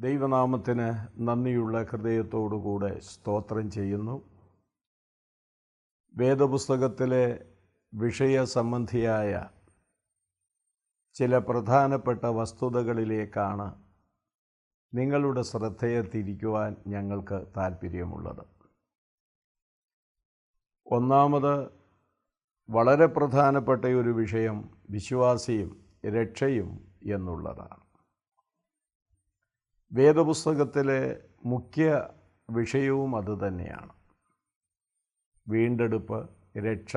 ദൈവനാമത്തിന് നന്ദിയുള്ള ഹൃദയത്തോടുകൂടെ സ്തോത്രം ചെയ്യുന്നു. വേദപുസ്തകത്തിലെ വിഷയ സംബന്ധിയായ ചില പ്രധാനപ്പെട്ട വസ്തുതകളിലേക്കാണ് നിങ്ങളുടെ ശ്രദ്ധയെ തിരിക്കുവാൻ ഞങ്ങൾക്ക് താല്പര്യമുള്ളത് ഒന്നാമത് വളരെ പ്രധാനപ്പെട്ട ഒരു വിഷയം വിശ്വാസിയും രക്ഷയും എന്നുള്ളതാണ്. വേദപുസ്തകത്തിലെ മുഖ്യ വിഷയവും അതുതന്നെയാണ് വീണ്ടെടുപ്പ് രക്ഷ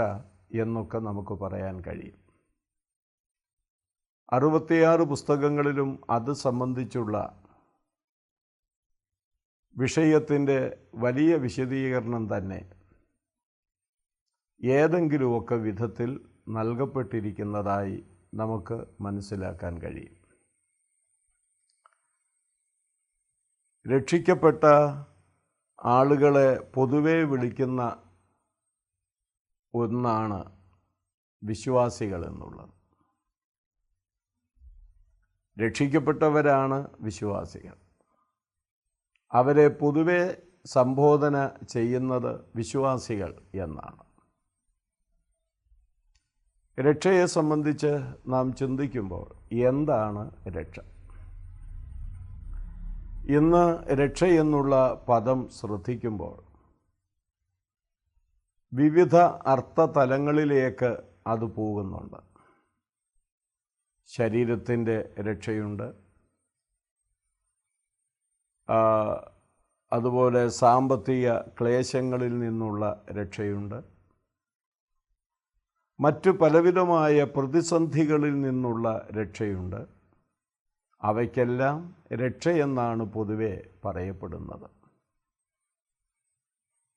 എന്നൊക്കെ നമുക്ക് പറയാൻ കഴിയും. അറുപത്തിയാറ് പുസ്തകങ്ങളിലും അത് സംബന്ധിച്ചുള്ള വിഷയത്തിന്റെ വലിയ വിശദീകരണം തന്നെ ഏതെങ്കിലുമൊക്കെ വിധത്തിൽ നൽകപ്പെട്ടിരിക്കുന്നതായി നമുക്ക് മനസ്സിലാക്കാൻ കഴിയും. രക്ഷിക്കപ്പെട്ട ആളുകളെ പൊതുവേ വിളിക്കുന്ന ഒന്നാണ് വിശ്വാസികൾ എന്നുള്ളത്. രക്ഷിക്കപ്പെട്ടവരാണ് വിശ്വാസികൾ. അവരെ പൊതുവെ സംബോധന ചെയ്യുന്നത് വിശ്വാസികൾ എന്നാണ്. രക്ഷയെ സംബന്ധിച്ച് നാം ചിന്തിക്കുമ്പോൾ എന്താണ് രക്ഷ? ഇന്ന് രക്ഷയെന്നുള്ള പദം ശ്രദ്ധിക്കുമ്പോൾ വിവിധ അർത്ഥതലങ്ങളിലേക്ക് അത് പോകുന്നുണ്ട്. ശരീരത്തിന്റെ രക്ഷയുണ്ട്. അതുപോലെ സാമ്പത്തിക ക്ലേശങ്ങളിൽ നിന്നുള്ള രക്ഷയുണ്ട്. മറ്റു പലവിധമായ പ്രതിസന്ധികളിൽ നിന്നുള്ള രക്ഷയുണ്ട്. അവയ്ക്കെല്ലാം രക്ഷയെന്നാണ് പൊതുവെ പറയപ്പെടുന്നത്.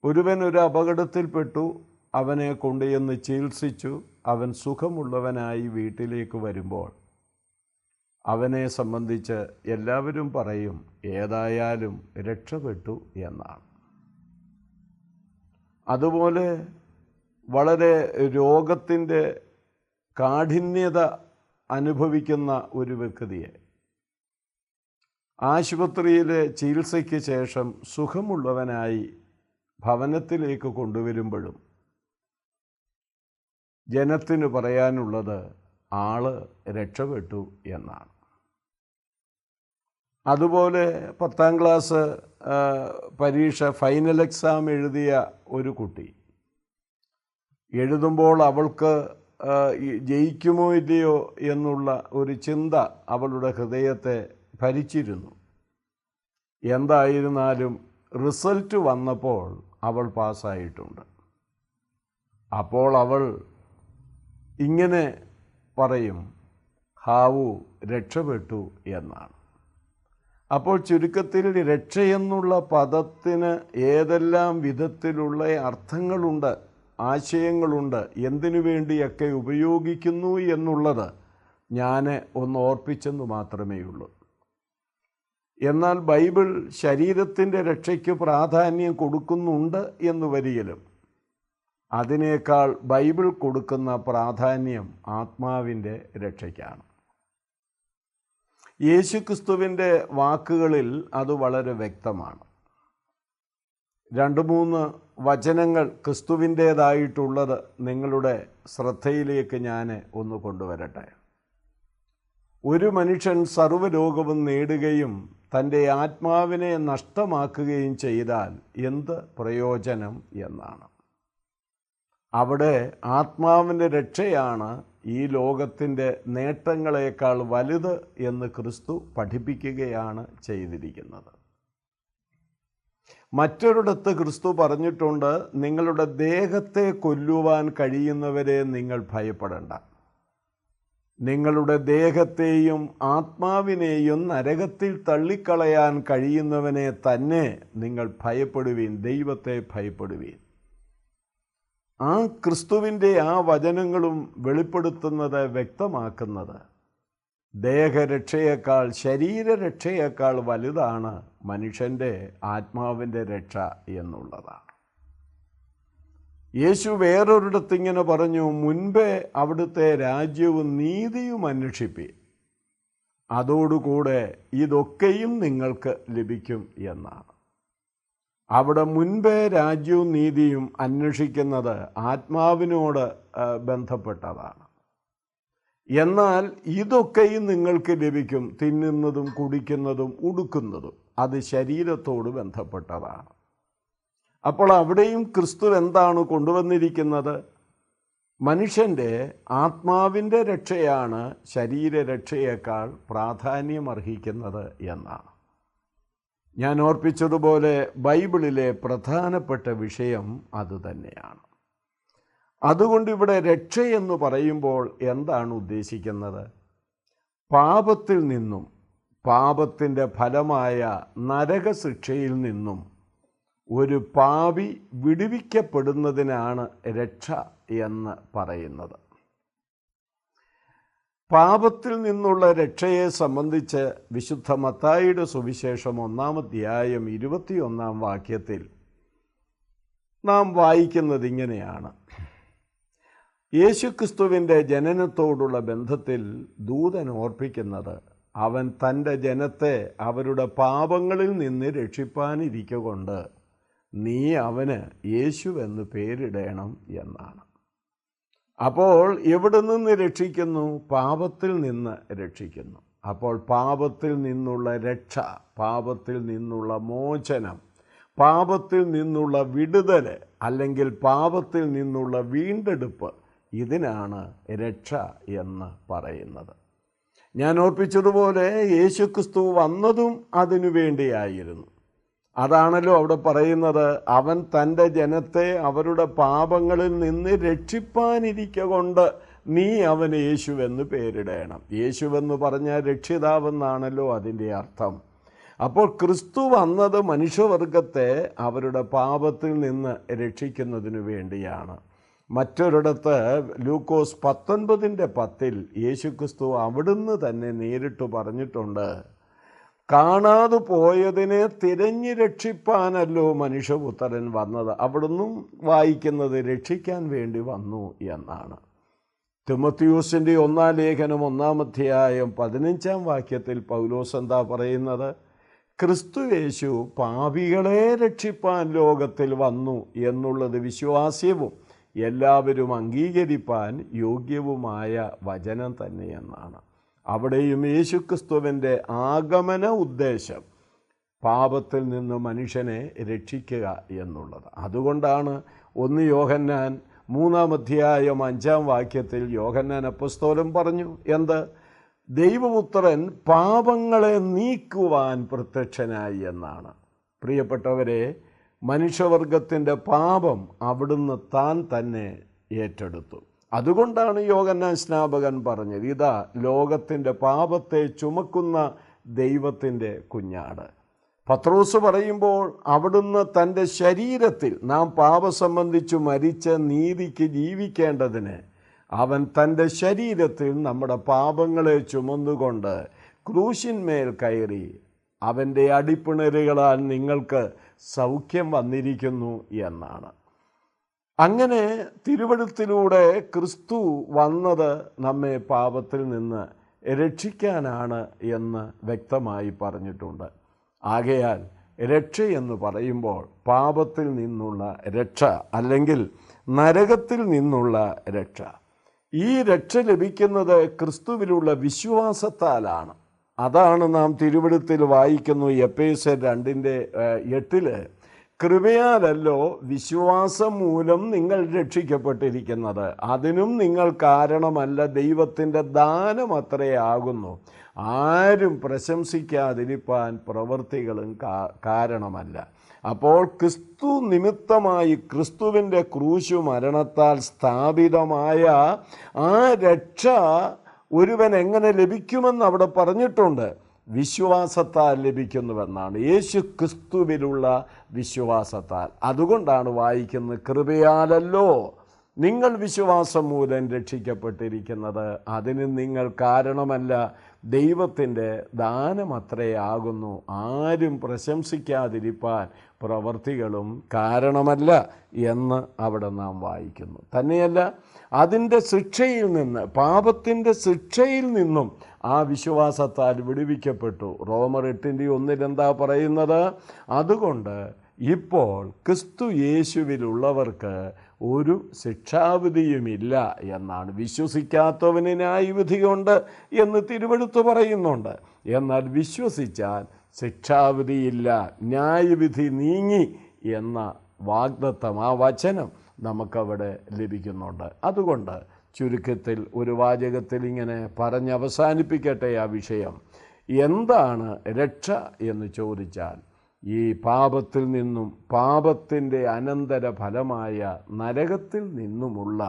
ഒരുവൻ ഒരു അപകടത്തിൽപ്പെട്ടു അവനെ കൊണ്ടുചെന്ന് ചികിത്സിച്ചു അവൻ സുഖമുള്ളവനായി വീട്ടിലേക്ക് വരുമ്പോൾ അവനെ സംബന്ധിച്ച് എല്ലാവരും പറയും ഏതായാലും രക്ഷപ്പെട്ടു എന്നാണ്. അതുപോലെ വളരെ രോഗത്തിന്റെ കാഠിന്യത അനുഭവിക്കുന്ന ഒരു വ്യക്തിയെ ആശുപത്രിയിലെ ചികിത്സയ്ക്ക് ശേഷം സുഖമുള്ളവനായി ഭവനത്തിലേക്ക് കൊണ്ടുവരുമ്പോഴും ജനത്തിന് പറയാനുള്ളത് ആൾ രക്ഷപ്പെട്ടു എന്നാണ്. അതുപോലെ പത്താം ക്ലാസ് പരീക്ഷ ഫൈനൽ എക്സാം എഴുതിയ ഒരു കുട്ടി. എഴുതുമ്പോൾ അവൾക്ക് ജയിക്കുമോ ഇല്ലയോ എന്നുള്ള ഒരു ചിന്ത അവളുടെ ഹൃദയത്തെ ഭരിച്ചിരുന്നു. എന്തായിരുന്നാലും റിസൾട്ട് വന്നപ്പോൾ അവൾ പാസ്സായിട്ടുണ്ട്. അപ്പോൾ അവൾ ഇങ്ങനെ പറയും ഹാവു രക്ഷപ്പെട്ടു എന്നാണ്. അപ്പോൾ ചുരുക്കത്തിൽ രക്ഷയെന്നുള്ള പദത്തിന് ഏതെല്ലാം വിധത്തിലുള്ള അർത്ഥങ്ങളുണ്ട് ആശയങ്ങളുണ്ട് എന്തിനു വേണ്ടിയൊക്കെ ഉപയോഗിക്കുന്നു എന്നുള്ളത് ഞാൻ ഒന്ന് ഓർപ്പിച്ചെന്ന് മാത്രമേ ഉള്ളൂ എന്നാൽ ബൈബിൾ ശരീരത്തിന്റെ രക്ഷയ്ക്ക് പ്രാധാന്യം കൊടുക്കുന്നുണ്ട് എന്ന് വരികിലും അതിനേക്കാൾ ബൈബിൾ കൊടുക്കുന്ന പ്രാധാന്യം ആത്മാവിന്റെ രക്ഷയ്ക്കാണ്. യേശുക്രിസ്തുവിന്റെ വാക്കുകളിൽ അത് വളരെ വ്യക്തമാണ്. രണ്ട് മൂന്ന് വചനങ്ങൾ ക്രിസ്തുവിന്റേതായിട്ടുള്ളത് നിങ്ങളുടെ ശ്രദ്ധയിലേക്ക് ഞാൻ ഒന്ന് കൊണ്ടുവരട്ടെ. ഒരു മനുഷ്യൻ സർവരോഗവും നേടുകയും തന്റെ ആത്മാവിനെ നഷ്ടമാക്കുകയും ചെയ്താൽ എന്ത് പ്രയോജനം എന്നാണ്. അവിടെ ആത്മാവിന്റെ രക്ഷയാണ് ഈ ലോകത്തിന്റെ നേട്ടങ്ങളെക്കാൾ വലുത് എന്ന് ക്രിസ്തു പഠിപ്പിക്കുകയാണ് ചെയ്തിരിക്കുന്നത്. മറ്റൊരിടത്ത് ക്രിസ്തു പറഞ്ഞിട്ടുണ്ട് നിങ്ങളുടെ ദേഹത്തെ കൊല്ലുവാൻ കഴിയുന്നവരെ നിങ്ങൾ ഭയപ്പെടേണ്ട. നിങ്ങളുടെ ദേഹത്തെയും ആത്മാവിനെയും നരകത്തിൽ തള്ളിക്കളയാൻ കഴിയുന്നവനെ തന്നെ നിങ്ങൾ ഭയപ്പെടുവീൻ ദൈവത്തെ ഭയപ്പെടുവീൻ. ആ ക്രിസ്തുവിന്റെ ആ വചനങ്ങളും വെളിപ്പെടുത്തുന്നത് വ്യക്തമാക്കുന്നത്. ദേഹരക്ഷയേക്കാൾ ശരീരരക്ഷയേക്കാൾ വലുതാണ് മനുഷ്യന്റെ ആത്മാവിന്റെ രക്ഷ എന്നുള്ളതാണ്. യേശു വേറൊരിടത്ത് ഇങ്ങനെ പറഞ്ഞു മുൻപേ അവിടുത്തെ രാജ്യവും നീതിയും അന്വേഷിപ്പി. അതോടുകൂടെ ഇതൊക്കെയും നിങ്ങൾക്ക് ലഭിക്കും എന്നാണ്. അവിടെ മുൻപേ രാജ്യവും നീതിയും അന്വേഷിക്കുന്നത് ആത്മാവിനോട് ബന്ധപ്പെട്ടതാണ്. എന്നാൽ ഇതൊക്കെയും നിങ്ങൾക്ക് ലഭിക്കും തിന്നുന്നതും കുടിക്കുന്നതും ഉടുക്കുന്നതും. അത് ശരീരത്തോട് ബന്ധപ്പെട്ടതാണ്. അപ്പോൾ അവിടെയും ക്രിസ്തു എന്താണ് കൊണ്ടുവന്നിരിക്കുന്നത്? മനുഷ്യന്റെ ആത്മാവിന്റെ രക്ഷയാണ് ശരീരരക്ഷയേക്കാൾ പ്രാധാന്യമർഹിക്കുന്നത് എന്നാണ്. ഞാൻ ഓർപ്പിച്ചതുപോലെ ബൈബിളിലെ പ്രധാനപ്പെട്ട വിഷയം അതുതന്നെയാണ് അതുകൊണ്ട് ഇവിടെ രക്ഷയെന്ന് പറയുമ്പോൾ എന്താണ് ഉദ്ദേശിക്കുന്നത്? പാപത്തിൽ നിന്നും പാപത്തിന്റെ ഫലമായ നരകശിക്ഷയിൽ നിന്നും ഒരു പാവി വിടുവിക്കപ്പെടുന്നതിനാണ് രക്ഷ എന്ന് പറയുന്നത്. പാപത്തിൽ നിന്നുള്ള രക്ഷയെ സംബന്ധിച്ച് വിശുദ്ധ മത്തായിയുടെ സുവിശേഷം ഒന്നാമധ്യായം ഇരുപത്തിയൊന്നാം വാക്യത്തിൽ നാം വായിക്കുന്നത് ഇങ്ങനെയാണ്. യേശുക്രിസ്തുവിന്റെ ജനനത്തോടുള്ള ബന്ധത്തിൽ ദൂതൻ ഓർപ്പിക്കുന്നത് അവൻ തന്റെ ജനത്തെ അവരുടെ പാപങ്ങളിൽ നിന്ന് രക്ഷിപ്പാനിരിക്കൊണ്ട് നീ അവന് എന്ന് പേരിടേണം എന്നാണ്. അപ്പോൾ എവിടെ നിന്ന് രക്ഷിക്കുന്നു? പാപത്തിൽ നിന്ന് രക്ഷിക്കുന്നു. അപ്പോൾ പാപത്തിൽ നിന്നുള്ള രക്ഷ പാപത്തിൽ നിന്നുള്ള മോചനം പാപത്തിൽ നിന്നുള്ള വിടുതൽ അല്ലെങ്കിൽ പാപത്തിൽ നിന്നുള്ള വീണ്ടെടുപ്പ് ഇതിനാണ് രക്ഷ എന്ന് പറയുന്നത്. ഞാൻ ഓർപ്പിച്ചതുപോലെ യേശുക്രിസ്തു വന്നതും അതിനു വേണ്ടിയായിരുന്നു. അതാണല്ലോ അവിടെ പറയുന്നത്. അവൻ തന്റെ ജനത്തെ അവരുടെ പാപങ്ങളിൽ നിന്ന് രക്ഷിപ്പാനിരിക്ക കൊണ്ട് നീ അവന് യേശുവെന്ന് പേരിടേണം. യേശുവെന്ന് പറഞ്ഞാൽ രക്ഷിതാവെന്നാണല്ലോ അതിന്റെ അർത്ഥം. അപ്പോൾ ക്രിസ്തു വന്നത് മനുഷ്യവർഗത്തെ അവരുടെ പാപത്തിൽ നിന്ന് രക്ഷിക്കുന്നതിനു വേണ്ടിയാണ്. മറ്റൊരിടത്ത് ലൂക്കോസ് പത്തൊൻപതിന്റെ പത്തിൽ യേശുക്രിസ്തു അവിടുന്ന് തന്നെ നേരിട്ട് പറഞ്ഞിട്ടുണ്ട്. കാണാതെ പോയതിനെ തിരഞ്ഞു രക്ഷിപ്പാനല്ലോ മനുഷ്യപുത്രൻ വന്നത്. അവിടുന്നും വായിക്കുന്നത് രക്ഷിക്കാൻ വേണ്ടി വന്നു എന്നാണ്. തിമത്യൂസിന്റെ ഒന്നാം ലേഖനം ഒന്നാമധ്യായം പതിനഞ്ചാം വാക്യത്തിൽ പൗലോസ് എന്താ പറയുന്നത്? ക്രിസ്തുവേശു പാപികളെ രക്ഷിപ്പാൻ ലോകത്തിൽ വന്നു എന്നുള്ളത് വിശ്വാസ്യവും എല്ലാവരും അംഗീകരിപ്പാൻ യോഗ്യവുമായ വചനം തന്നെയെന്നാണ് അവിടെയും യേശുക്രിസ്തുവിന്റെ ആഗമന ഉദ്ദേശം പാപത്തിൽ നിന്ന് മനുഷ്യനെ രക്ഷിക്കുക എന്നുള്ളത്. അതുകൊണ്ടാണ് ഒന്ന് യോഹന്നാൻ മൂന്നാം അധ്യായം അഞ്ചാം വാക്യത്തിൽ യോഹന്നാൻ അപ്പസ്തോലം പറഞ്ഞു എന്ത്? ദൈവപുത്രൻ പാപങ്ങളെ നീക്കുവാൻ പ്രത്യക്ഷനായി എന്നാണ്. പ്രിയപ്പെട്ടവരെ മനുഷ്യവർഗത്തിന്റെ പാപം അവിടുന്ന് താൻ തന്നെ ഏറ്റെടുത്തു. അതുകൊണ്ടാണ് യോഗന്നാൻ സ്നാപകൻ പറഞ്ഞത് ഇതാ ലോകത്തിന്റെ പാപത്തെ ചുമക്കുന്ന ദൈവത്തിന്റെ കുഞ്ഞാട്. പത്രോസ് പറയുമ്പോൾ അവിടുന്ന് തന്റെ ശരീരത്തിൽ നാം പാപ സംബന്ധിച്ച് മരിച്ച നീതിക്ക് ജീവിക്കേണ്ടതിന് അവൻ തന്റെ ശരീരത്തിൽ നമ്മുടെ പാപങ്ങളെ ചുമന്നുകൊണ്ട് ക്രൂശിന്മേൽ കയറി അവന്റെ അടിപ്പിണരുകളാൽ നിങ്ങൾക്ക് സൗഖ്യം വന്നിരിക്കുന്നു എന്നാണ്. അങ്ങനെ തിരുവഴുത്തിലൂടെ ക്രിസ്തു വന്നത് നമ്മെ പാപത്തിൽ നിന്ന് രക്ഷിക്കാനാണ് എന്ന് വ്യക്തമായി പറഞ്ഞിട്ടുണ്ട്. ആകയാൽ രക്ഷ എന്ന് പറയുമ്പോൾ പാപത്തിൽ നിന്നുള്ള രക്ഷ അല്ലെങ്കിൽ നരകത്തിൽ നിന്നുള്ള രക്ഷ. ഈ രക്ഷ ലഭിക്കുന്നത് ക്രിസ്തുവിലുള്ള വിശ്വാസത്താലാണ്. അതാണ് നാം തിരുവഴുത്തിൽ വായിക്കുന്നു എപ്പേസ് രണ്ടിന്റെ എട്ടിൽ കൃപയാലല്ലോ വിശ്വാസം മൂലം നിങ്ങൾ രക്ഷിക്കപ്പെട്ടിരിക്കുന്നത്. അതിനും നിങ്ങൾ കാരണമല്ല ദൈവത്തിന്റെ ദാനം അത്രയാകുന്നു ആരും പ്രശംസിക്കാതിരിപ്പാൻ പ്രവൃത്തികളും കാരണമല്ല. അപ്പോൾ ക്രിസ്തു നിമിത്തമായി ക്രിസ്തുവിന്റെ ക്രൂശു മരണത്താൽ സ്ഥാപിതമായ ആ രക്ഷ ഒരുവൻ എങ്ങനെ ലഭിക്കുമെന്ന് അവിടെ പറഞ്ഞിട്ടുണ്ട്. വിശ്വാസത്താൽ ലഭിക്കുന്നുവെന്നാണ്. യേശു ക്രിസ്തുവിലുള്ള വിശ്വാസത്താൽ. അതുകൊണ്ടാണ് വായിക്കുന്നത് കൃപയാലല്ലോ നിങ്ങൾ വിശ്വാസം മൂലം രക്ഷിക്കപ്പെട്ടിരിക്കുന്നത്. അതിന് നിങ്ങൾ കാരണമല്ല ദൈവത്തിന്റെ ദാനമത്രേ ആകുന്നു. ആരും പ്രശംസിക്കാതിരിപ്പാൻ പ്രവർത്തികളും കാരണമല്ല എന്ന് അവിടെ നാം വായിക്കുന്നു. തന്നെയല്ല അതിന്റെ ശിക്ഷയിൽ നിന്ന് പാപത്തിന്റെ ശിക്ഷയിൽ നിന്നും ആ വിശ്വാസത്താൽ വിടുവിക്കപ്പെട്ടു. റോമർ എട്ടിന്റെ ഒന്നിൽ എന്താ പറയുന്നത്? അതുകൊണ്ട് ഇപ്പോൾ ക്രിസ്തു യേശുവിലുള്ളവർക്ക് ഒരു ശിക്ഷാവിധിയുമില്ല എന്നാണ് വിശ്വസിക്കാത്തവന് ന്യായവിധിയുണ്ട് എന്ന് തിരുവെടുത്ത് പറയുന്നുണ്ട്. എന്നാൽ വിശ്വസിച്ചാൽ ശിക്ഷാവിധിയില്ല ന്യായവിധി നീങ്ങി എന്ന വാഗ്ദത്തം ആ വചനം നമുക്കവിടെ ലഭിക്കുന്നുണ്ട്. അതുകൊണ്ട് ചുരുക്കത്തിൽ ഒരു വാചകത്തിൽ ഇങ്ങനെ പറഞ്ഞ് അവസാനിപ്പിക്കട്ടെ ആ വിഷയം. എന്താണ് രക്ഷ എന്ന് ചോദിച്ചാൽ ഈ പാപത്തിൽ നിന്നും പാപത്തിന്റെ അനന്തര ഫലമായ നരകത്തിൽ നിന്നുമുള്ള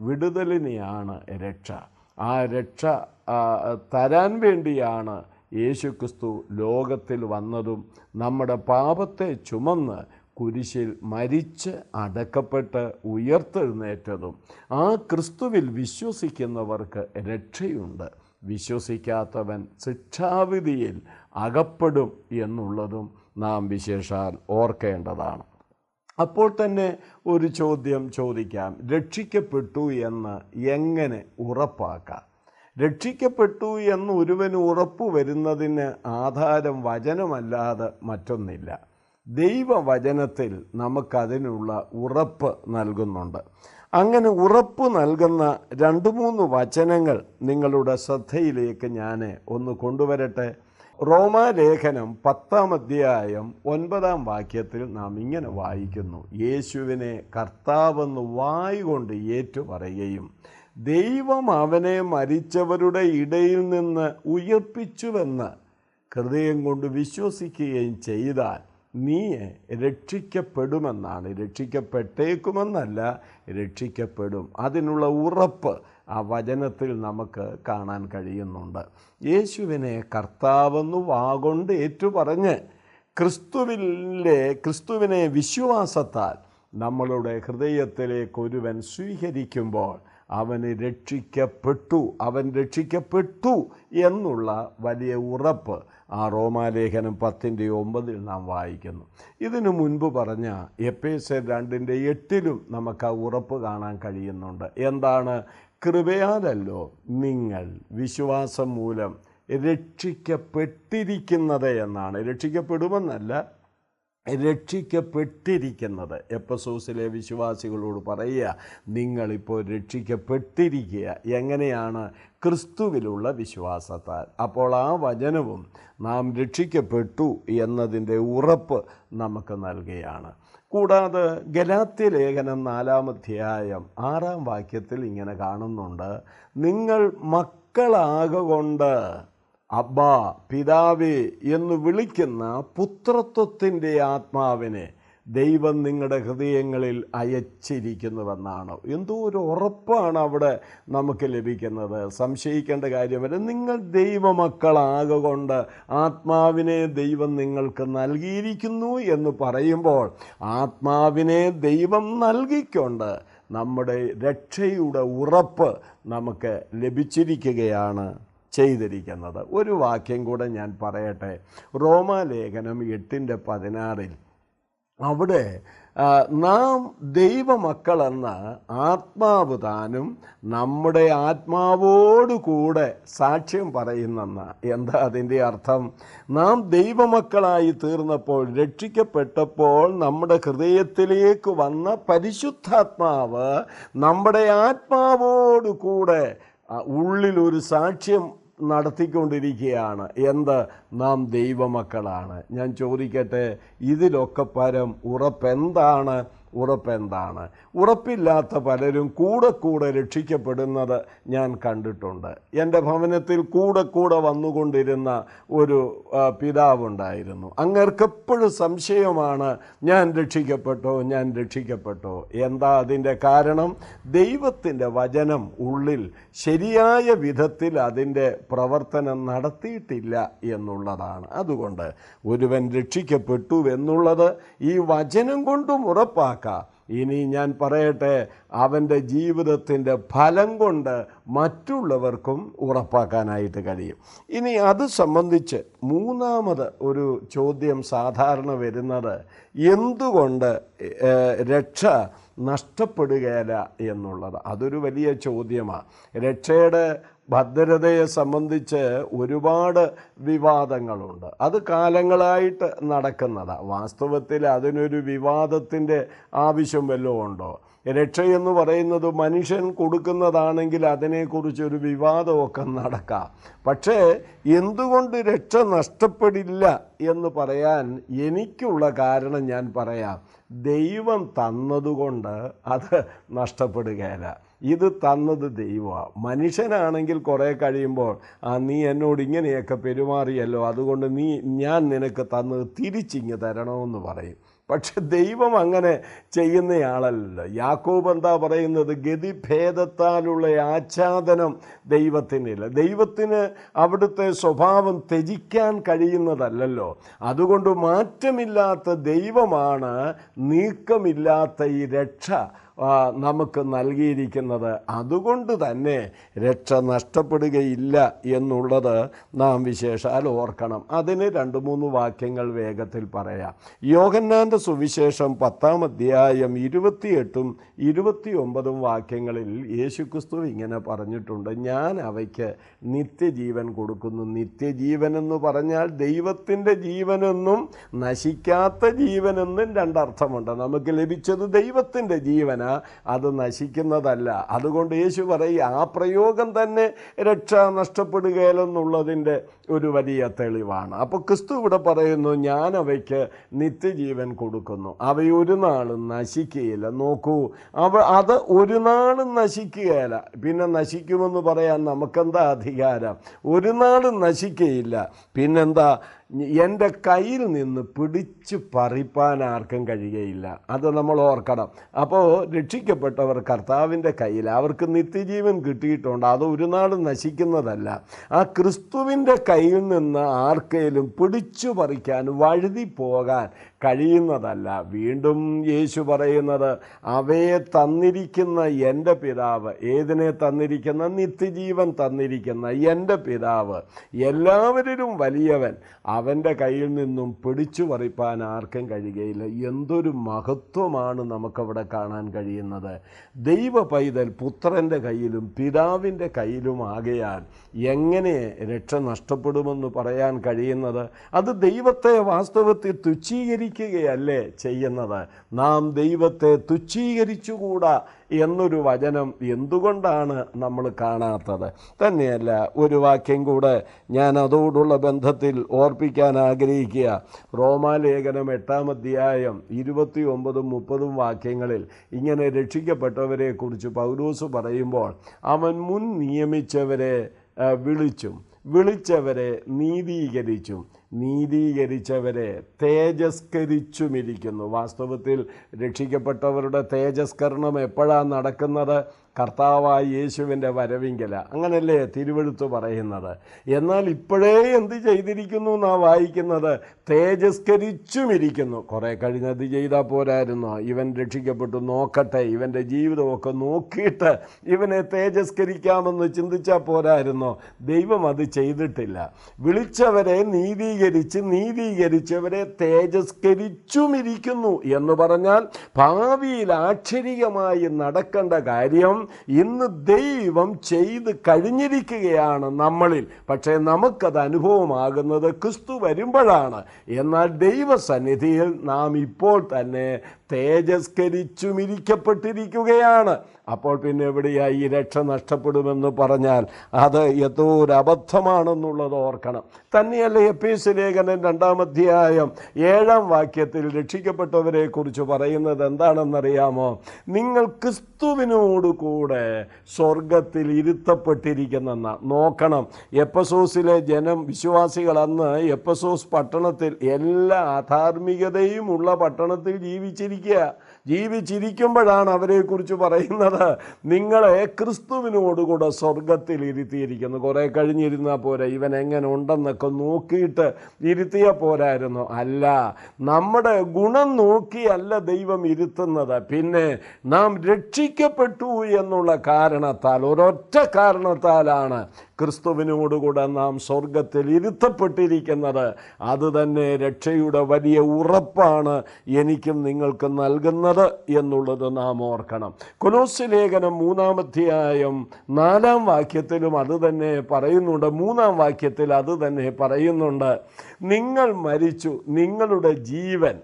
വിടുതലിനെയാണ് രക്ഷ. ആ രക്ഷ തരാൻ വേണ്ടിയാണ് യേശുക്രിസ്തു ലോകത്തിൽ വന്നതും നമ്മുടെ പാപത്തെ ചുമന്ന് കുരിശിൽ മരിച്ച് അടക്കപ്പെട്ട് ഉയർത്തെഴുന്നേറ്റതും ആ ക്രിസ്തുവിൽ വിശ്വസിക്കുന്നവർക്ക് രക്ഷയുണ്ട്. വിശ്വസിക്കാത്തവൻ ശിക്ഷാവിധിയിൽ അകപ്പെടും എന്നുള്ളതും നാം വിശേഷാൽ ഓർക്കേണ്ടതാണ്. അപ്പോൾ തന്നെ ഒരു ചോദ്യം ചോദിക്കാം. രക്ഷിക്കപ്പെട്ടു എന്ന് എങ്ങനെ ഉറപ്പാക്കാം? രക്ഷിക്കപ്പെട്ടു എന്ന് ഒരുവന് ഉറപ്പ് വരുന്നതിന് ആധാരം വചനമല്ലാതെ മറ്റൊന്നില്ല. ദൈവവചനത്തിൽ നമുക്കതിനുള്ള ഉറപ്പ് നൽകുന്നുണ്ട്. അങ്ങനെ ഉറപ്പ് നൽകുന്ന രണ്ട് മൂന്ന് വചനങ്ങൾ നിങ്ങളുടെ ശ്രദ്ധയിലേക്ക് ഞാൻ ഒന്ന് കൊണ്ടുവരട്ടെ. റോമാലേഖനം പത്താം അധ്യായം ഒൻപതാം വാക്യത്തിൽ നാം ഇങ്ങനെ വായിക്കുന്നു. യേശുവിനെ കർത്താവെന്ന് വായികൊണ്ട് കൊണ്ട് ഏറ്റുപറയുകയും ദൈവം അവനെ മരിച്ചവരുടെ ഇടയിൽ നിന്ന് ഉയർപ്പിച്ചുവെന്ന് ഹൃദയം കൊണ്ട് വിശ്വസിക്കുകയും ചെയ്താൽ നീ രക്ഷിക്കപ്പെടുമെന്നാണ്. രക്ഷിക്കപ്പെട്ടേക്കുമെന്നല്ല രക്ഷിക്കപ്പെടും. അതിനുള്ള ഉറപ്പ് ആ വചനത്തിൽ നമുക്ക് കാണാൻ കഴിയുന്നുണ്ട്. യേശുവിനെ കർത്താവെന്ന് വാഗൊണ്ട് ഏറ്റുപറഞ്ഞ് ക്രിസ്തുവിലെ ക്രിസ്തുവിനെ വിശ്വാസത്താൽ നമ്മളുടെ ഹൃദയത്തിലേക്ക് ഒരുവൻ സ്വീകരിക്കുമ്പോൾ അവന് രക്ഷിക്കപ്പെട്ടു അവൻ രക്ഷിക്കപ്പെട്ടു എന്നുള്ള വലിയ ഉറപ്പ് ആ റോമാലേഖനം പത്തിന്റെ ഒമ്പതിൽ നാം വായിക്കുന്നു. ഇതിനു മുൻപ് പറഞ്ഞ എപ്പേസ് രണ്ടിന്റെ എട്ടിലും നമുക്ക് ആ ഉറപ്പ് കാണാൻ കഴിയുന്നുണ്ട്. എന്താണ്? കൃപയാലല്ലോ നിങ്ങൾ വിശ്വാസം മൂലം രക്ഷിക്കപ്പെട്ടിരിക്കുന്നത് എന്നാണ്. രക്ഷിക്കപ്പെടുമെന്നല്ല രക്ഷിക്കപ്പെട്ടിരിക്കുന്നത്. എപ്പസോസിലെ വിശ്വാസികളോട് പറയുക നിങ്ങളിപ്പോൾ രക്ഷിക്കപ്പെട്ടിരിക്കുക. എങ്ങനെയാണ് ക്രിസ്തുവിലുള്ള വിശ്വാസത്താൽ? അപ്പോൾ ആ വചനവും നാം രക്ഷിക്കപ്പെട്ടു എന്നതിന്റെ ഉറപ്പ് നമുക്ക് നൽകുകയാണ്. കൂടാതെ ഗലാത്യ ലേഖനം നാലാം ആറാം വാക്യത്തിൽ ഇങ്ങനെ കാണുന്നുണ്ട് നിങ്ങൾ മക്കളാകൊണ്ട് അബ്ബ പിതാവേ എന്ന് വിളിക്കുന്ന പുത്രത്വത്തിന്റെ ആത്മാവിനെ ദൈവം നിങ്ങളുടെ ഹൃദയങ്ങളിൽ അയച്ചിരിക്കുന്നുവെന്നാണ്. എന്തോ ഒരു ഉറപ്പാണ് അവിടെ നമുക്ക് ലഭിക്കുന്നത്. സംശയിക്കേണ്ട കാര്യമല്ല. നിങ്ങൾ ദൈവമക്കളാകൊണ്ട് ആത്മാവിനെ ദൈവം നിങ്ങൾക്ക് നൽകിയിരിക്കുന്നു എന്ന് പറയുമ്പോൾ ആത്മാവിനെ ദൈവം നൽകിക്കൊണ്ട് നമ്മുടെ രക്ഷയുടെ ഉറപ്പ് നമുക്ക് ലഭിച്ചിരിക്കുകയാണ്. ചെയ്തിരിക്കുന്നത്. ഒരു വാക്യം കൂടെ ഞാൻ പറയട്ടെ. റോമാലേഖനം എട്ടിന്റെ പതിനാറിൽ അവിടെ നാം ദൈവമക്കളെന്ന ആത്മാവ് താനും നമ്മുടെ ആത്മാവോടുകൂടെ സാക്ഷ്യം പറയുന്നെന്ന എന്താ അതിന്റെ അർത്ഥം? നാം ദൈവമക്കളായി തീർന്നപ്പോൾ രക്ഷിക്കപ്പെട്ടപ്പോൾ നമ്മുടെ ഹൃദയത്തിലേക്ക് വന്ന പരിശുദ്ധാത്മാവ് നമ്മുടെ ആത്മാവോടുകൂടെ ഉള്ളിൽ ഒരു സാക്ഷ്യം നടത്തിക്കൊണ്ടിരിക്കുകയാണ്. എന്ത്? നാം ദൈവമക്കളാണ്. ഞാൻ ചോദിക്കട്ടെ ഇതിലൊക്കെ പരം ഉറപ്പെന്താണ്? ഉറപ്പെന്താണ്? ഉറപ്പില്ലാത്ത പലരും കൂടെ കൂടെ രക്ഷിക്കപ്പെടുന്നത് ഞാൻ കണ്ടിട്ടുണ്ട്. എന്റെ ഭവനത്തിൽ കൂടെ കൂടെ വന്നുകൊണ്ടിരുന്ന ഒരു പിതാവുണ്ടായിരുന്നു. അങ്ങേർക്കെപ്പോഴും സംശയമാണ് ഞാൻ രക്ഷിക്കപ്പെട്ടോ? ഞാൻ രക്ഷിക്കപ്പെട്ടോ? എന്താ അതിന്റെ കാരണം? ദൈവത്തിന്റെ വചനം ഉള്ളിൽ ശരിയായ വിധത്തിൽ അതിന്റെ പ്രവർത്തനം നടത്തിയിട്ടില്ല എന്നുള്ളതാണ്. അതുകൊണ്ട് ഒരുവൻ രക്ഷിക്കപ്പെട്ടു എന്നുള്ളത് ഈ വചനം കൊണ്ടും ഉറപ്പാക്കാം ഇനി ഞാൻ പറയട്ടെ അവന്റെ ജീവിതത്തിന്റെ ഫലം കൊണ്ട് മറ്റുള്ളവർക്കും ഉറപ്പാക്കാനായിട്ട് കഴിയും. ഇനി അത് സംബന്ധിച്ച് മൂന്നാമത് ഒരു ചോദ്യം സാധാരണ വരുന്നത് എന്തുകൊണ്ട് രക്ഷ നഷ്ടപ്പെടുകയില്ല എന്നുള്ളത്. അതൊരു വലിയ ചോദ്യമാണ് രക്ഷയുടെ ഭദ്രതയെ സംബന്ധിച്ച് ഒരുപാട് വിവാദങ്ങളുണ്ട്. അത് കാലങ്ങളായിട്ട് നടക്കുന്നതാണ് വാസ്തവത്തിൽ അതിനൊരു വിവാദത്തിന്റെ ആവശ്യം വല്ലതും ഉണ്ടോ? രക്ഷയെന്ന് പറയുന്നത് മനുഷ്യൻ കൊടുക്കുന്നതാണെങ്കിൽ അതിനെക്കുറിച്ചൊരു വിവാദമൊക്കെ നടക്കാം. പക്ഷേ എന്തുകൊണ്ട് രക്ഷ നഷ്ടപ്പെടില്ല എന്ന് പറയാൻ എനിക്കുള്ള കാരണം ഞാൻ പറയാം. ദൈവം തന്നതുകൊണ്ട് അത് നഷ്ടപ്പെടുകയില്ല ഇത് തന്നത് ദൈവമാണ് മനുഷ്യനാണെങ്കിൽ കുറേ കഴിയുമ്പോൾ ആ നീ എന്നോട് ഇങ്ങനെയൊക്കെ പെരുമാറിയല്ലോ അതുകൊണ്ട് നീ ഞാൻ നിനക്ക് തന്നത് തിരിച്ചിങ്ങ് തരണമെന്ന് പറയും. പക്ഷെ ദൈവം അങ്ങനെ ചെയ്യുന്നയാളല്ല. യാക്കോബ് എന്താ പറയുന്നത്? ഗതിഭേദത്താലുള്ള ആച്ഛാദനം ദൈവത്തിനില്ല. ദൈവത്തിന് അവിടുത്തെ സ്വഭാവം ത്യജിക്കാൻ കഴിയുന്നതല്ലല്ലോ. അതുകൊണ്ട് മാറ്റമില്ലാത്ത ദൈവമാണ് നീക്കമില്ലാത്ത ഈ രക്ഷ. നമുക്ക് നൽകിയിരിക്കുന്നത് അതുകൊണ്ട് തന്നെ രക്ഷ നഷ്ടപ്പെടുകയില്ല എന്നുള്ളത് നാം വിശേഷാൽ ഓർക്കണം. അതിന് രണ്ട് മൂന്ന് വാക്യങ്ങൾ വേഗത്തിൽ പറയാം. യോഹന്നാന്റെ സുവിശേഷം പത്താം അധ്യായം ഇരുപത്തിയെട്ടും ഇരുപത്തി ഒമ്പതും വാക്യങ്ങളിൽ യേശുക്രിസ്തു ഇങ്ങനെ പറഞ്ഞിട്ടുണ്ട് ഞാൻ അവയ്ക്ക് നിത്യജീവൻ കൊടുക്കുന്നു. നിത്യജീവൻ എന്ന് പറഞ്ഞാൽ ദൈവത്തിന്റെ ജീവനെന്നും നശിക്കാത്ത ജീവനെന്നും രണ്ടർത്ഥമുണ്ട്. നമുക്ക് ലഭിച്ചത് ദൈവത്തിന്റെ അത് നശിക്കുന്നതല്ല. അതുകൊണ്ട് യേശു പറയുക ആ പ്രയോഗം തന്നെ രക്ഷ നഷ്ടപ്പെടുകയില്ലെന്നുള്ളതിന്റെ ഒരു വലിയ തെളിവാണ്. അപ്പോൾ ക്രിസ്തു ഇവിടെ പറയുന്നു ഞാൻ അവയ്ക്ക് നിത്യജീവൻ കൊടുക്കുന്നു. അവയൊരു നാളും നശിക്കുകയില്ല. നോക്കൂ അവ അത് ഒരു നാളും നശിക്കുകയില്ല. പിന്നെ നശിക്കുമെന്ന് പറയാൻ നമുക്കെന്താ അധികാരം? ഒരു നാളും നശിക്കുകയില്ല. പിന്നെന്താ എന്റെ കയ്യിൽ നിന്ന് പിടിച്ച് പറിപ്പാൻ ആർക്കും കഴിയുകയില്ല. അത് നമ്മൾ ഓർക്കണം. അപ്പോൾ രക്ഷിക്കപ്പെട്ടവർ കർത്താവിന്റെ കയ്യിൽ അവർക്ക് നിത്യജീവൻ കിട്ടിയിട്ടുണ്ട്. അത് ഒരു നാളും നശിക്കുന്നതല്ല. ആ ക്രിസ്തുവിന്റെ നിന്ന് ആർക്കെങ്കിലും പിടിച്ചു പറിക്കാൻ വഴുതി പോകാൻ കഴിയുന്നതല്ല. വീണ്ടും യേശു പറയുന്നത് അവയെ തന്നിരിക്കുന്ന എന്റെ പിതാവ് ഏതിനെ തന്നിരിക്കുന്ന? നിത്യജീവൻ തന്നിരിക്കുന്ന എന്റെ പിതാവ്. എല്ലാവരിലും വലിയവൻ. അവന്റെ കയ്യിൽ നിന്നും പിടിച്ചു പറിപ്പാൻ ആർക്കും കഴിയുകയില്ല. എന്തൊരു മഹത്വമാണ് നമുക്കവിടെ കാണാൻ കഴിയുന്നത്. ദൈവ പൈതൽ പുത്രന്റെ കയ്യിലും പിതാവിന്റെ കയ്യിലും ആകയാൽ എങ്ങനെ രക്ഷ നഷ്ടപ്പെടുമെന്ന് പറയാൻ കഴിയുന്നത്. അത് ദൈവത്തെ വാസ്തവത്തിൽ തുച്ഛീകരിക്കുകയല്ലേ ചെയ്യുന്നത്? നാം ദൈവത്തെ തുച്ഛീകരിച്ചുകൂടാ എന്നൊരു വചനം എന്തുകൊണ്ടാണ് നമ്മൾ കാണാത്തത്? തന്നെയല്ല ഒരു വാക്യം കൂടെ ഞാൻ അതോടുള്ള ബന്ധത്തിൽ ഓർപ്പിക്കാൻ ആഗ്രഹിക്കുക. റോമാലേഖനം എട്ടാം അധ്യായം ഇരുപത്തി ഒമ്പതും മുപ്പതും വാക്യങ്ങളിൽ ഇങ്ങനെ രക്ഷിക്കപ്പെട്ടവരെക്കുറിച്ച് പൗലോസ് പറയുമ്പോൾ അവൻ മുൻ നിയമിച്ചവരെ വിളിച്ചും വിളിച്ചവരെ നീതീകരിച്ചും നീതീകരിച്ചവരെ തേജസ്കരിച്ചുമിരിക്കുന്നു. വാസ്തവത്തിൽ രക്ഷിക്കപ്പെട്ടവരുടെ തേജസ്കരണം എപ്പോഴാണ് നടക്കുന്നത്? കർത്താവായ യേശുവിന്റെ വരവിങ്കല. അങ്ങനല്ലേ തിരുവെഴുത്ത് പറയുന്നത്? എന്നാൽ ഇപ്പോഴേ എന്ത് ചെയ്തിരിക്കുന്നു എന്നാ വായിക്കുന്നത്? തേജസ്കരിച്ചുമിരിക്കുന്നു. കുറേ കഴിഞ്ഞത് ചെയ്താൽ പോരായിരുന്നു. ഇവൻ രക്ഷിക്കപ്പെട്ടു നോക്കട്ടെ. ഇവന്റെ ജീവിതമൊക്കെ നോക്കിയിട്ട് ഇവനെ തേജസ്കരിക്കാമെന്ന് ചിന്തിച്ചാൽ പോരായിരുന്നു. ദൈവം അത് ചെയ്തിട്ടില്ല. വിളിച്ചവരെ നീതീകരിച്ച് നീതീകരിച്ചവരെ തേജസ്കരിച്ചുമിരിക്കുന്നു എന്ന് പറഞ്ഞാൽ ഭാവിയിൽ ആക്ഷരികമായി നടക്കേണ്ട കാര്യം ഇന്ന് ദൈവം ചെയ്ത് കഴിഞ്ഞിരിക്കുകയാണ് നമ്മളിൽ. പക്ഷേ നമുക്കത് അനുഭവമാകുന്നത് ക്രിസ്തു വരുമ്പോഴാണ്. എന്നാൽ ദൈവസന്നിധിയിൽ നാം ഇപ്പോൾ തന്നെ തേജസ്കരിച്ചുമിരിക്കപ്പെട്ടിരിക്കുകയാണ്. അപ്പോൾ പിന്നെ എവിടെയായി ഈ രക്ഷ നഷ്ടപ്പെടുമെന്ന് പറഞ്ഞാൽ അത് എന്തോ ഒരു അബദ്ധമാണെന്നുള്ളത് ഓർക്കണം. തന്നെയല്ല എപ്പീസ് ലേഖനൻ രണ്ടാം അധ്യായം ഏഴാം വാക്യത്തിൽ രക്ഷിക്കപ്പെട്ടവരെ കുറിച്ച് പറയുന്നത് എന്താണെന്നറിയാമോ? നിങ്ങൾ ക്രിസ്തുവിനോട് കൂടെ സ്വർഗത്തിൽ ഇരുത്തപ്പെട്ടിരിക്കുന്ന നോക്കണം. എപ്പസോസിലെ ജനം വിശ്വാസികൾ അന്ന് എപ്പസോസ് പട്ടണത്തിൽ എല്ലാ അധാർമികതയും ഉള്ള പട്ടണത്തിൽ ജീവിച്ചിരിക്കുക. ജീവിച്ചിരിക്കുമ്പോഴാണ് അവരെക്കുറിച്ച് പറയുന്നത്. നിങ്ങളെ ക്രിസ്തുവിനോടുകൂടെ സ്വർഗത്തിൽ ഇരുത്തിയിരിക്കുന്നു കുറേ കഴിഞ്ഞിരുന്നാൽ പോരെ ഇവൻ എങ്ങനെ ഉണ്ടെന്നൊക്കെ നോക്കിയിട്ട് ഇരുത്തിയ പോരായിരുന്നു. അല്ല നമ്മുടെ ഗുണം നോക്കിയല്ല ദൈവം ഇരുത്തുന്നത്. പിന്നെ നാം രക്ഷിക്കപ്പെട്ടു എന്നുള്ള കാരണത്താൽ ഒരൊറ്റ കാരണത്താലാണ് ക്രിസ്തുവിനോടുകൂടെ നാം സ്വർഗത്തിൽ ഇരുത്തപ്പെട്ടിരിക്കുന്നത് അത് തന്നെ രക്ഷയുടെ വലിയ ഉറപ്പാണ് എനിക്കും നിങ്ങൾക്ക് നൽകുന്നത് എന്നുള്ളത് നാം ഓർക്കണം. കൊലോസ് ലേഖനം മൂന്നാമധ്യായം നാലാം വാക്യത്തിലും അത് തന്നെ പറയുന്നുണ്ട്. മൂന്നാം വാക്യത്തിൽ അത് തന്നെ പറയുന്നുണ്ട്. നിങ്ങൾ മരിച്ചു നിങ്ങളുടെ ജീവൻ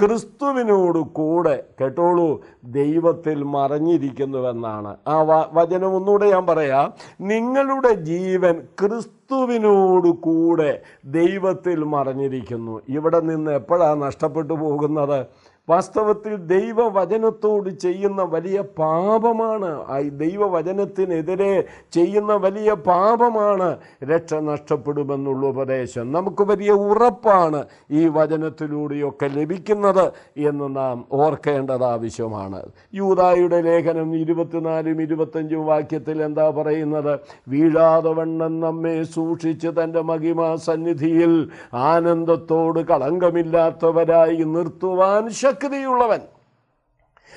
ക്രിസ്തുവിനോട് കൂടെ കേട്ടോളൂ ദൈവത്തിൽ മറഞ്ഞിരിക്കുന്നുവെന്നാണ്. ആ വചനം ഒന്നുകൂടെ ഞാൻ പറയാം. നിങ്ങളുടെ ജീവൻ ക്രിസ്തുവിനോട് കൂടെ ദൈവത്തിൽ മറഞ്ഞിരിക്കുന്നു. ഇവിടെ നിന്ന് എപ്പോഴാണ് നഷ്ടപ്പെട്ടു പോകുന്നത്? വാസ്തവത്തിൽ ദൈവവചനത്തോട് ചെയ്യുന്ന വലിയ പാപമാണ്. ദൈവവചനത്തിനെതിരെ ചെയ്യുന്ന വലിയ പാപമാണ് രക്ഷ നഷ്ടപ്പെടുമെന്നുള്ള ഉപദേശം. നമുക്ക് വലിയ ഉറപ്പാണ് ഈ വചനത്തിലൂടെയൊക്കെ ലഭിക്കുന്നത് എന്ന് നാം ഓർക്കേണ്ടത് ആവശ്യമാണ്. യൂതായുടെ ലേഖനം ഇരുപത്തിനാലും ഇരുപത്തഞ്ചും വാക്യത്തിൽ എന്താ പറയുന്നത്? വീഴാതെ വണ്ണം നമ്മെ സൂക്ഷിച്ച് തന്റെ മഹിമാ സന്നിധിയിൽ ആനന്ദത്തോട് കളങ്കമില്ലാത്തവരായി നിർത്തുവാൻ ശക്തിയുള്ളവൻ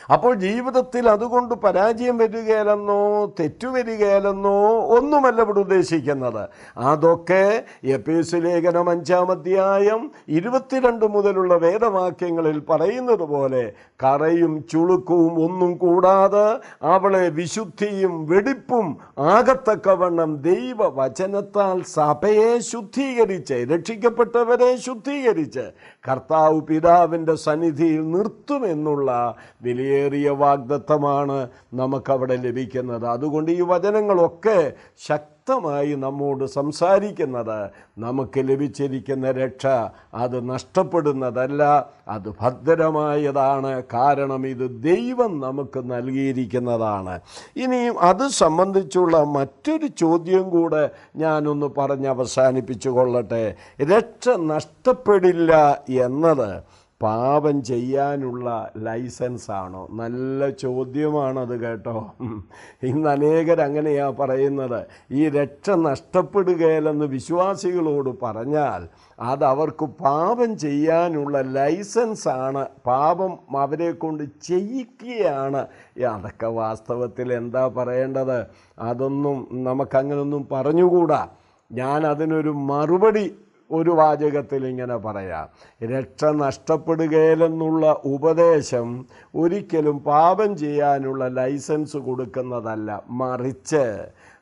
അപ്പോൾ ജീവിതത്തിൽ അതുകൊണ്ട് പരാജയം വരികയില്ലെന്നോ തെറ്റു വരികയല്ലെന്നോ ഒന്നുമല്ല ഇവിടെ ഉദ്ദേശിക്കുന്നത്. അതൊക്കെ എപ്പീസ് ലേഖനം അഞ്ചാം അധ്യായം ഇരുപത്തിരണ്ട് മുതലുള്ള വേദവാക്യങ്ങളിൽ പറയുന്നത് പോലെ കറയും ചുളുക്കവും ഒന്നും കൂടാതെ അവളെ വിശുദ്ധിയും വെടിപ്പും ആകത്തക്കവണ്ണം ദൈവവചനത്താൽ സഭയെ ശുദ്ധീകരിച്ച് രക്ഷിക്കപ്പെട്ടവരെ ശുദ്ധീകരിച്ച് കർത്താവ് പിതാവിന്റെ സന്നിധിയിൽ നിർത്തുമെന്നുള്ള വിലയേറിയ വാഗ്ദത്തമാണ് നമുക്കവിടെ ലഭിക്കുന്നത്. അതുകൊണ്ട് ഈ വചനങ്ങളൊക്കെ ശക്തമായി നമ്മോട് സംസാരിക്കുന്നത് നമുക്ക് ലഭിച്ചിരിക്കുന്ന രക്ഷ അത് നഷ്ടപ്പെടുന്നതല്ല അത് ഭദ്രമായതാണ്. കാരണം ഇത് ദൈവം നമുക്ക് നൽകിയിരിക്കുന്നതാണ്. ഇനിയും അത് സംബന്ധിച്ചുള്ള മറ്റൊരു ചോദ്യം കൂടെ ഞാനൊന്ന് പറഞ്ഞ് അവസാനിപ്പിച്ചു കൊള്ളട്ടെ. രക്ഷ നഷ്ടപ്പെടില്ല എന്നത് പാപം ചെയ്യാനുള്ള ലൈസൻസാണോ? നല്ല ചോദ്യമാണത് കേട്ടോ. ഇന്ന് അനേകരങ്ങനെയാണ് പറയുന്നത്. ഈ രക്ഷ നഷ്ടപ്പെടുകയില്ലെന്ന് വിശ്വാസികളോട് പറഞ്ഞാൽ അത് അവർക്ക് പാപം ചെയ്യാനുള്ള ലൈസൻസാണ്. പാപം അവരെ കൊണ്ട് ചെയ്യിക്കുകയാണ്. അതൊക്കെ വാസ്തവത്തിൽ എന്താ പറയേണ്ടത്? അതൊന്നും നമുക്കങ്ങനൊന്നും പറഞ്ഞുകൂടാ. ഞാൻ അതിനൊരു മറുപടി ഒരു വാചകത്തിൽ ഇങ്ങനെ പറയാം രക്ഷ നഷ്ടപ്പെടുകയില്ലെന്നുള്ള ഉപദേശം ഒരിക്കലും പാപം ചെയ്യാനുള്ള ലൈസൻസ് കൊടുക്കുന്നതല്ല മറിച്ച്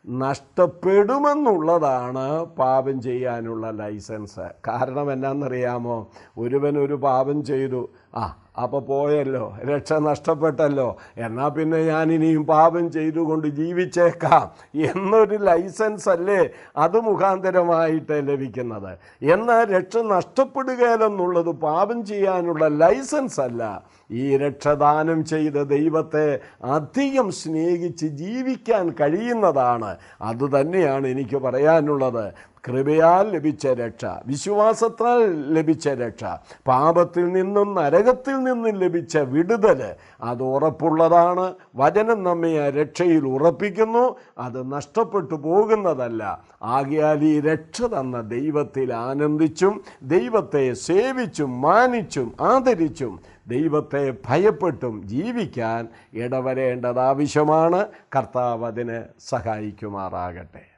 നഷ്ടപ്പെടുമെന്നുള്ളതാണ് പാപം ചെയ്യാനുള്ള ലൈസൻസ്. കാരണം എന്നാണെന്നറിയാമോ ഒരുവൻ ഒരു പാപം ചെയ്തു. ആ അപ്പോൾ പോയല്ലോ. രക്ഷ നഷ്ടപ്പെട്ടല്ലോ. എന്നാൽ പിന്നെ ഞാൻ ഇനിയും പാപം ചെയ്തുകൊണ്ട് ജീവിച്ചേക്കാം എന്നൊരു ലൈസൻസ് അല്ലേ അത് മുഖാന്തരമായിട്ട് ലഭിക്കുന്നത്. എന്നാൽ രക്ഷ നഷ്ടപ്പെടുകയില്ലെന്നുള്ളത് പാപം ചെയ്യാനുള്ള ലൈസൻസ് അല്ല ഈ രക്ഷദാനം ചെയ്ത ദൈവത്തെ അധികം സ്നേഹിച്ച് ജീവിക്കാൻ കഴിയുന്നതാണ്. അതുതന്നെയാണ് എനിക്ക് പറയാനുള്ളത്. കൃപയാൽ ലഭിച്ച രക്ഷ വിശ്വാസത്താൽ ലഭിച്ച രക്ഷ പാപത്തിൽ നിന്നും നരകത്തിൽ നിന്നും ലഭിച്ച വിടുതൽ അത് ഉറപ്പുള്ളതാണ്. വചനം നമ്മെ ആ രക്ഷയിൽ ഉറപ്പിക്കുന്നു. അത് നഷ്ടപ്പെട്ടു പോകുന്നതല്ല. ആകയാൽ ഈ രക്ഷ തന്ന ദൈവത്തിൽ ആനന്ദിച്ചും ദൈവത്തെ സേവിച്ചും മാനിച്ചും ആദരിച്ചും ദൈവത്തെ ഭയപ്പെട്ടും ജീവിക്കാൻ ഇടവരേണ്ടത് ആവശ്യമാണ്. കർത്താവ് അതിന് സഹായിക്കുമാറാകട്ടെ.